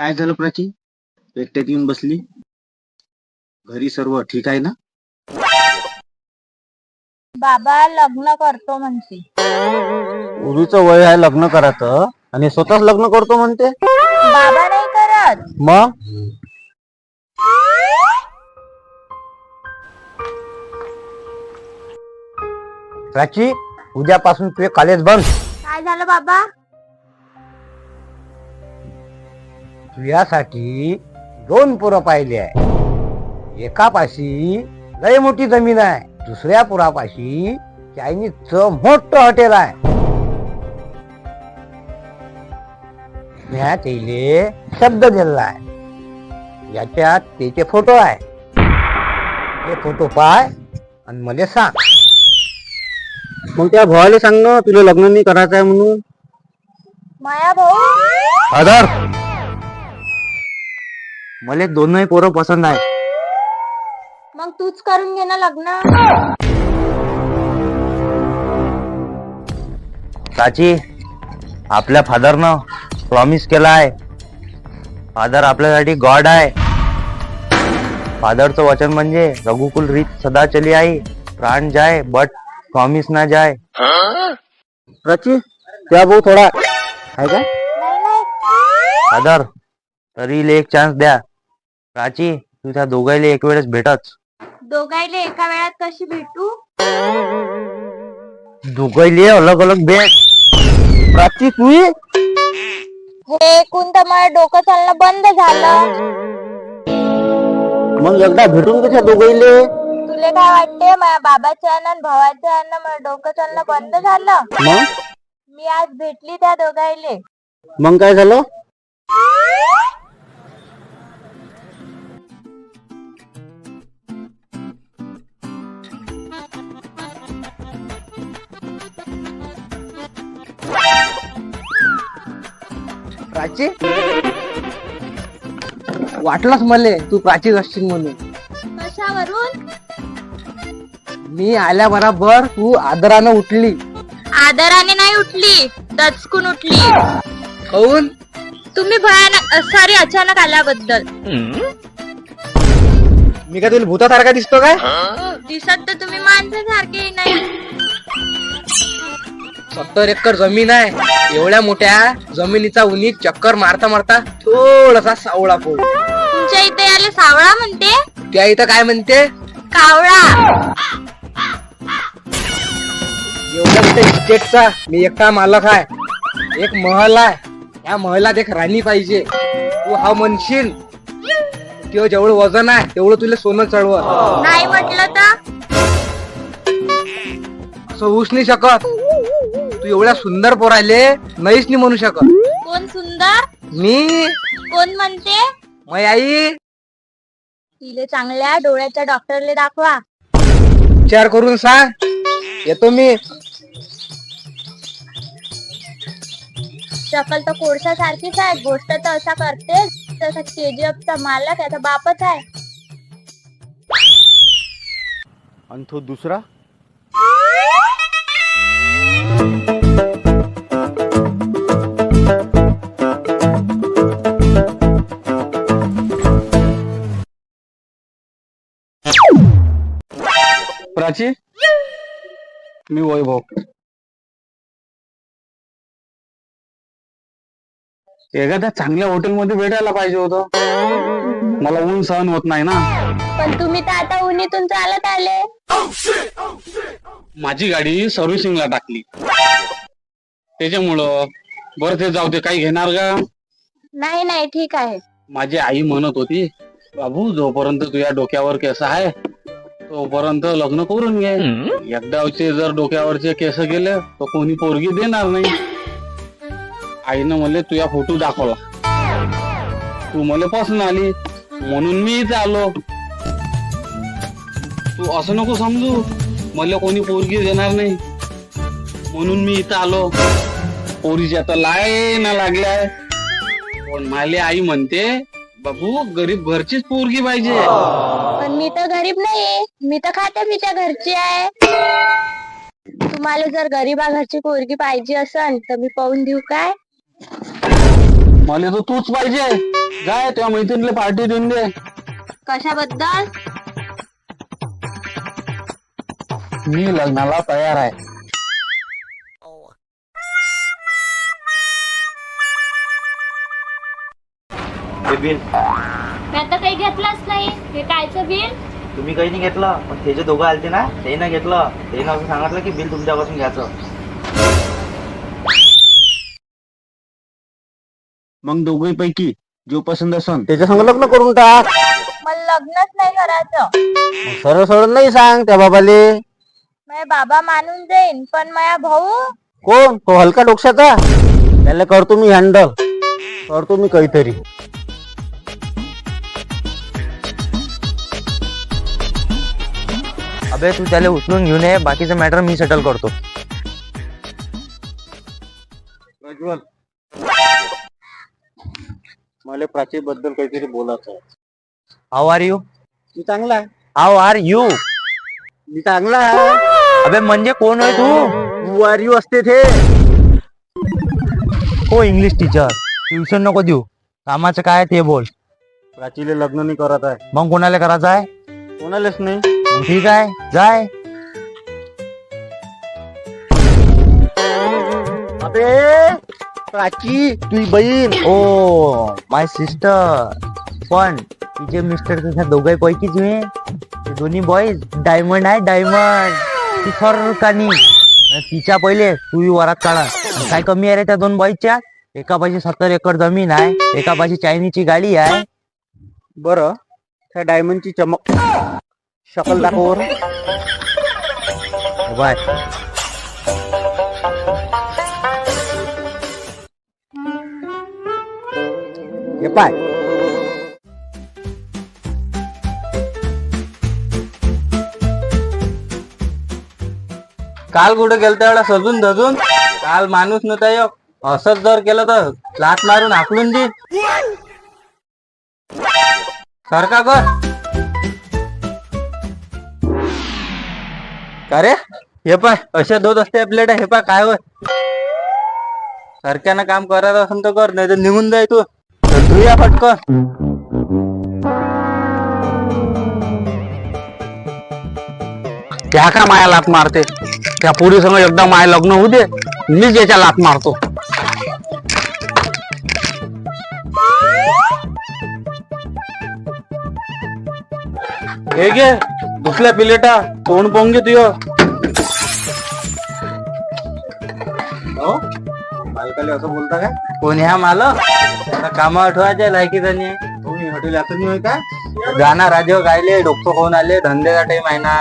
काय झालं प्राची? एकट्यात येऊन बसली. घरी सर्व ठीक आहे ना? बाबा लग्न करतो म्हणते. उरूचं वय आहे लग्न करायचं. आणि स्वतःच लग्न करतो म्हणते? बाबा नाही करत. मग? प्राची उद्यापासून तुझे कॉलेज बंद. काय झालं बाबा? तुझ्यासाठी दोन पोरं पाहिले आहे. एकापाशी लय मोठी जमीन आहे. दुसऱ्या पुरापाशी चायनीजचं मोठं हॉटेल आहे. म्या तेले शब्द दिला आहे. याच्यात त्याचे फोटो आहे. ते फोटो पाय आणि मला सांग. मग त्या भावाला सांग ना तुला लग्न नाही करायचं आहे म्हणून. माया भाऊ. आधार. मला दोनही पोरं पसंत आहे मग तूच करून घे ना लग्न. साची आपल्या फादरनं प्रॉमिस केला आहे फादर आपल्यासाठी गॉड आहे. फादरचं वचन म्हणजे रघुकुल रीत सदा चली आई प्राण जाय बट प्रॉमिस ना जाय. प्राची त्या भाऊ थोडा. आहे का? नाही नाही. फादर तरी एक चान्स द्या. प्राची तू त्या दोघायला एक वेळेस भेटच. दोघायले एका वेळात कशी भेटू? दोघायले अलग अलग भेट. प्राची तू? हे तर मला डोकं चालणं बंद झालं. मग एकदा भेटून कशा दोघायले तुले काय वाटते माझ्या बाबाच्या आणि भावाच्या आणि मला डोकं चालणं बंद झालं? मग? मी आज भेटली त्या दोघायले मग काय झालं? प्राची? वाटलंच मले तू प्राची असशील म्हणून. कशावरून? मी आल्या बराबर तू आदरानं उठली. आदराने नाही उठली दचकून उठली. खाऊन तुम्ही भयानक सॉरी अचानक आल्याबद्दल. मी काय तुला भूतासारखा दिसतो काय? दिसत तर तुम्ही माणसासारखे नाही. सत्तर एकर जमीन आहे. एवढ्या मोठ्या जमिनीचा उन्ही चक्कर मारता मारता थोडासा सावळा पो तुमच्या इथे याले सावळा म्हणते? त्या इथं काय म्हणते? कावळा. एवढ्या मोठ्या इस्टेटचा मी एकटा मालक आहे. एक महल आहे. या महलात एक राणी पाहिजे. तू हा म्हणशील? किंवा जेवढं वजन आहे तेवढं तुला सोनं चढवत नाही म्हटलं तर? असं होऊच नाही शकत. तू एवढ्या सुंदर पोराले नाहीच नाही म्हणू शकत. कोण सुंदर? मी? कोण म्हणते? मै आई? तिले चांगल्या डोळ्याच्या डॉक्टरले दाखवा. विचार करून सांग. येतो मी. शकल तर कोळसा सारखीच आहे गोष्ट तर असा करते तसा केजीएफ चा मालक त्याचा बापच आहे. आणि तो दुसरा? प्राची? मी वैभव. एखाद्या चांगल्या हॉटेलमध्ये भेटायला पाहिजे होतं. मला ऊन सहन होत नाही ना. पण तुम्ही तर आता उन्हीतून चालत आले. माझी गाडी सर्व्हिसिंगला टाकली. त्याच्यामुळं बरं ते जाऊ दे काही घेणार का? नाही नाही ठीक आहे. माझी आई म्हणत होती बाबू जोपर्यंत तुझ्या डोक्यावर केस आहे तोपर्यंत लग्न करून घे. एकदाचे जर डोक्यावरचे केस गेले तर कोणी पोरगी देणार नाही. आईनं मला तुझ्या फोटो दाखवला. तू मला पसंत आली म्हणून मी इथे आलो. तू असं नको समजू. मला कोणी पोरगी देणार नाही. म्हणून मी इथं आलो. पोरीच्या तर लाय ना लागलाय पण माले आई म्हणते बाबू गरीब घरचीच पोरगी पाहिजे. पण मी तर गरीब नाही मी तर खाते मी त्या घरची आहे. तुम्हाला जर गरीबा घरची पोरगी पाहिजे असन तर मी पाहून देऊ काय? मला तर तूच पाहिजे. जाय तेव्हा मैत्रिणीला पार्टी देऊन दे. कशाबद्दल? मी लग्नाला तयार आहे हे बिल मी आता काही घेतलाच नाही. हे कायचं बिल तुम्ही काही नाही घेतलं. पण ते जे दोघं आलते ना ते ना घेतलं. ते ना असं सांगितलं की बिल तुमच्यापासून घ्यायचं. मग दोघे पैकी जो पसंत असन. त्याच्या संग लग्न करून टाक. मला लग्नच नाही करायचं. सरळ सरळ नाही सांग त्या बाबाले. बाबा मानून जाईन पण माझा भाऊ? कोण? तो हलका डोक्याचा? त्याला करतो मी हँडल करतो मी काहीतरी. अबे तू त्याला उचलून घेऊन ये बाकीचं मॅटर मी सेटल करतो. प्रज्वल मला प्राची बद्दल काहीतरी बोलायचं आहे. हाऊ आर यू मी चांगला आहे. हाऊ आर यू मी चांगला आहे. अबे म्हणजे कोण आहे तू? यू असते ते हो इंग्लिश टीचर ट्युशन नको देऊ. कामाचं काय ते बोल. प्राचीले लग्न नाही करत आहे. मग कोणाला करायचं आहे? कोणालाच नाही. मग ठीक आहे. जाय. अबे प्राची तुझी बहीण. ओ माय सिस्टर पण तिचे मिस्टर तुझ्या दोघे पैकीच मी. ते दोन्ही बॉईज डायमंड आहे डायमंड तिच्या पहिले तू वरात काढा. आणि काय कमी आहे रे त्या दोन बॉईजच्या एका पाशी सत्तर एकर जमीन आहे. एका पाशी चायनीची गाडी आहे. बर. त्या डायमंडची चमक. शकल दाखव बरं. बाय. हे पाय. काल कुठे गेलता एवढा सजून धजून? काल माणूस नव्हता यो. असंच जर केलं तर लात मारून हाकलून दे. सरका कर. अरे हे पाय असे दोन असते प्लेट हे पाय काय होय? सारख्यानं काम करायचं असेल तर कर नाही तर निघून जाय तू. धुया पटकन. त्या का माया लात मारते? त्या पुरी समोर एकदा माय लग्न होऊ दे मीच याच्या लात मारतो. हे घे दुसऱ्या प्लेटा तोंड पाहून घे तुझं. हो? बायकाले असं बोलता काय? कोण मालक आता कामा आठवायच्या लायकीचा नाही तुम्ही हॉटेल यातच नाही होय जाणार राजे गायले डॉक्टर कोण आले धंद्याचा टाइम आहे ना.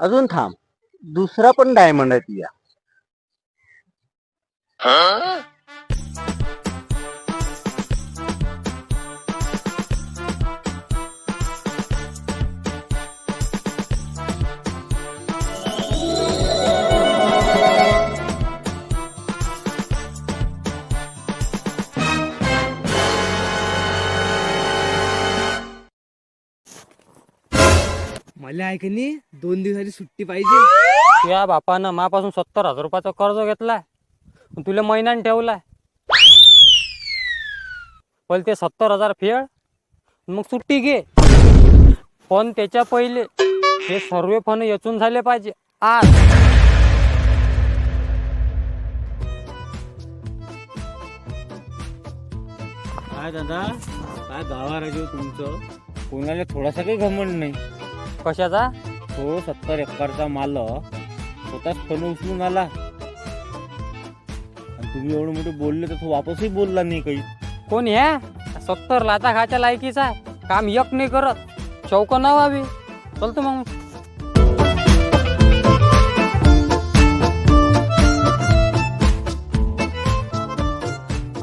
अजून थांब. दुसरा पण डायमंड आहे तुझ्या मला आहे की नाही दोन दिवसाची सुट्टी पाहिजे. तुझ्या बापानं मापासून सत्तर हजार रुपयाचा कर्ज घेतलाय. आणि तुला महिन्याने ठेवलाय. पण ते सत्तर हजार फेड मग सुट्टी घे. पण त्याच्या पहिले हे सर्व फन यचून झाले पाहिजे. आज. काय दादा? काय गावा राजे तुमचं? कोणाला थोडासा काही घमंड नाही. कशाचा? तो सत्तर एकरचा मालक स्वतःच फन उचलून आला. आणि तुम्ही एवढं मोठे बोलले तर तो वापसही बोलला नाही काही. कोण ह्या सत्तर लाचा खायच्या लायकीचा काम यक नाही करत. चौक ना व्हावी चलतो मग.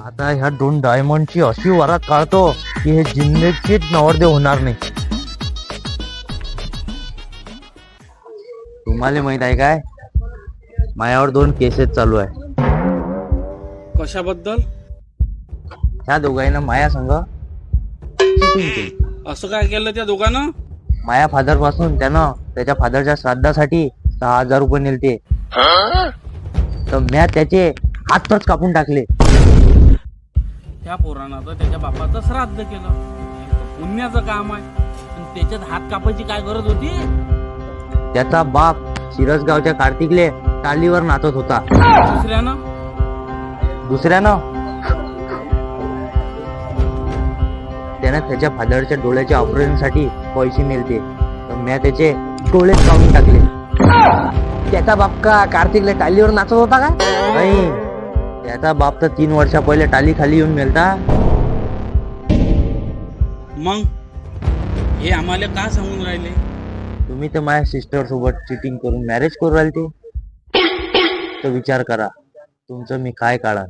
आता ह्या दोन डायमंडची अशी वरात काढतो की हे जिंदगीत नवरदेव होणार नाही. तुम्हाला माहीत आहे काय? मायावर दोन केसेस चालू आहे. कशाबद्दल? ह्या दोघांना माया संघ केली. असं काय केलं त्या दोघांनं? माया फादरपासून त्यानं त्याच्या फादरच्या श्राद्धासाठी सहा हजार रुपये नेलते. तर म्या त्याचे हातच कापून टाकले. त्या पोरानं तर त्याच्या बापाचं श्राद्ध केलं. हे तर पुण्याचं काम आहे. पण त्याच्यात हात कापायची काय गरज होती? त्याचा बाप शिरसगावच्या कार्तिकले टालीवर नाचत होता. दुसऱ्यानं? दुसऱ्यानं? त्यानं त्याच्या फादरच्या डोळ्याच्या ऑपरेशनसाठी पैसे नेलते. तर म्या त्याचे डोळेच काढून टाकले. त्याचा बाप का कार्तिकला टालीवर नाचत होता का? नाही. त्याचा बाप तर तीन वर्षा पहिले टाली खाली येऊन मेलता. मग? हे आम्हाला का सांगून राहिले? तुम्ही तर माझ्या सिस्टर सोबत चिटिंग करून मॅरेज करू राहिले ते. तर विचार करा तुमचं मी काय काढा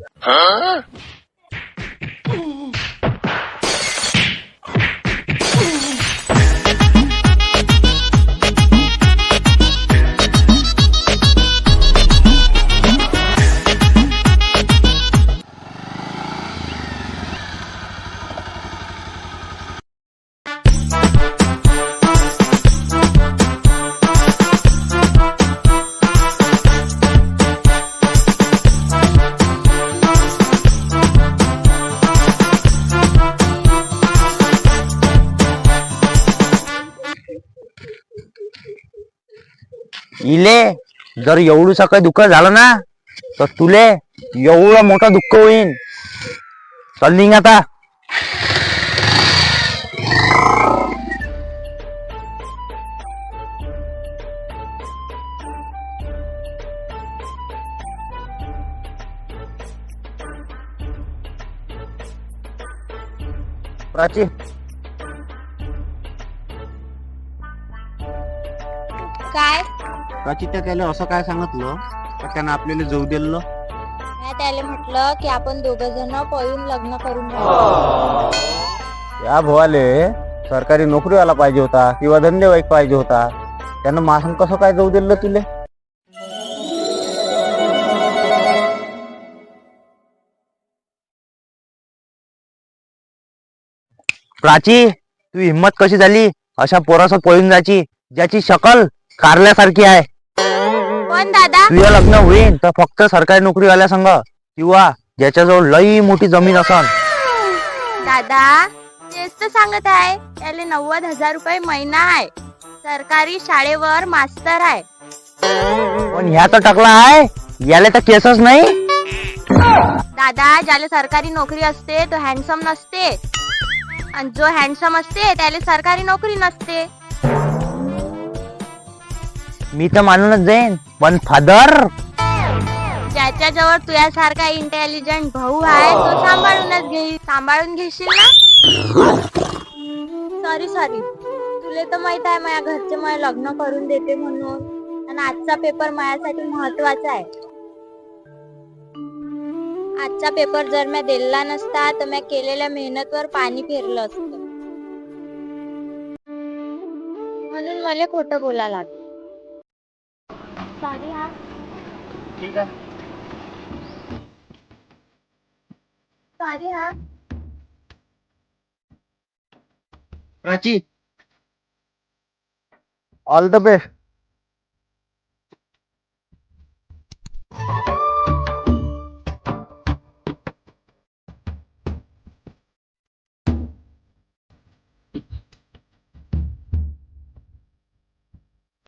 इले जर एवढं सकाळी दुःख झालं ना तर तुले एवढं मोठं दुःख होईन. चल निघ आता. प्राची प्राची त्या त्याला असं काय सांगितलं? का त्यानं आपल्याला जाऊ दिलं? मी त्याला म्हटलं की आपण दोघ जण पळून लग्न करून राहू या भोवाले सरकारी नोकरीवाला पाहिजे होता किंवा धंदेवाईक पाहिजे होता. त्यानं मासन कसं काय जाऊ दिलं तुले? प्राची तू हिंमत कशी झाली? अशा पोरासोबत पळून जायची ज्याची शकल कारल्यासारखी आहे. पण दादा? तुझं लग्न होईल तर फक्त सरकारी नोकरीवाल्या संग. किंवा ज्याच्याजवळ लई मोठी जमीन असन. दादा तेच तर सांगत आहे त्याला नव्वद हजार रुपये महिना आहे. सरकारी शाळेवर मास्तर आहे. पण ह्या तर टाकला आहे याला तर केसच नाही. दादा ज्याला सरकारी नोकरी असते तो हँडसम नसते. आणि जो हँडसम असते त्याला सरकारी नोकरी नसते. मी तर मानूनच जाईन. पण फादर! ज्याच्याजवळ तुझ्यासारखा इंटेलिजंट भाऊ आहे तो सांभाळूनच घे सांभाळून घेशील ना? सॉरी सॉरी तुले तर माहीत आहे माझ्या घरचे मला लग्न करून देते म्हणून. आणि आजचा पेपर माझ्यासाठी महत्त्वाचा आहे. आजचा पेपर जर मी दिला नसता तर मी केलेल्या मेहनतवर पाणी फिरलं असतं. म्हणून मला खोटं बोला लागलं सॉरी हा। ठीक आहे सॉरी हा। Prachi all the best